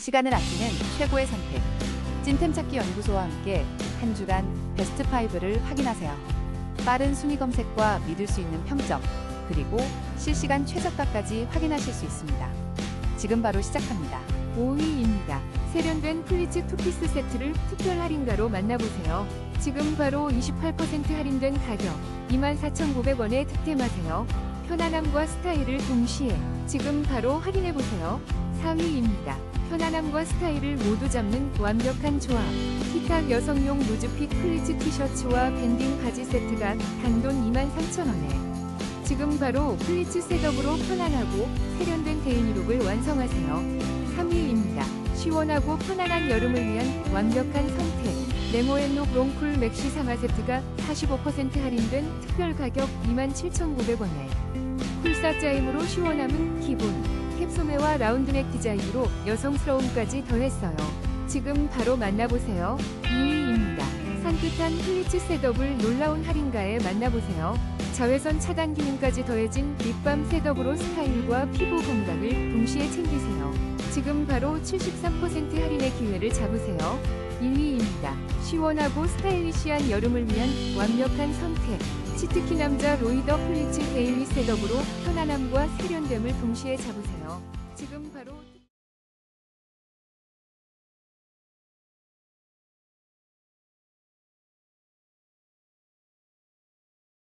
시간을 아끼는 최고의 선택. 찐템 찾기 연구소와 함께 한 주간 베스트 5를 확인하세요. 빠른 순위 검색과 믿을 수 있는 평점, 그리고 실시간 최저가까지 확인하실 수 있습니다. 지금 바로 시작합니다. 5위입니다. 세련된 플리츠 투피스 세트를 특별 할인가로 만나보세요. 지금 바로 28% 할인된 가격 24,900원에 득템하세요. 편안함과 스타일을 동시에 지금 바로 확인해보세요. 4위입니다. 편안함과 스타일을 모두 잡는 완벽한 조합. 히탁 여성용 루즈핏 플리츠 티셔츠와 밴딩 바지 세트가 단돈 23,000원에 지금 바로 플리츠 셋업으로 편안하고 세련된 데이미룩을 완성하세요. 3위입니다. 시원하고 편안한 여름을 위한 완벽한 선택. 네모앤록 롱쿨 맥시 상하 세트가 45% 할인된 특별 가격 27,900원에 쿨사 짜임으로 시원함은 기본. 캡소매와 라운드넥 디자인으로 여성스러움까지 더했어요. 지금 바로 만나보세요. 2위입니다. 산뜻한 플리츠 셋업을 놀라운 할인가에 만나보세요. 자외선 차단 기능까지 더해진 립밤 셋업으로 스타일과 피부 건강을 동시에 챙기세요. 지금 바로 73% 할인의 기회를 잡으세요. 1위입니다. 시원하고 스타일리시한 여름을 위한 완벽한 선택. 치트키 남자 로이더 플리츠 데일리 셋업으로 편안함과 세련됨을 동시에 잡으세요. 지금 바로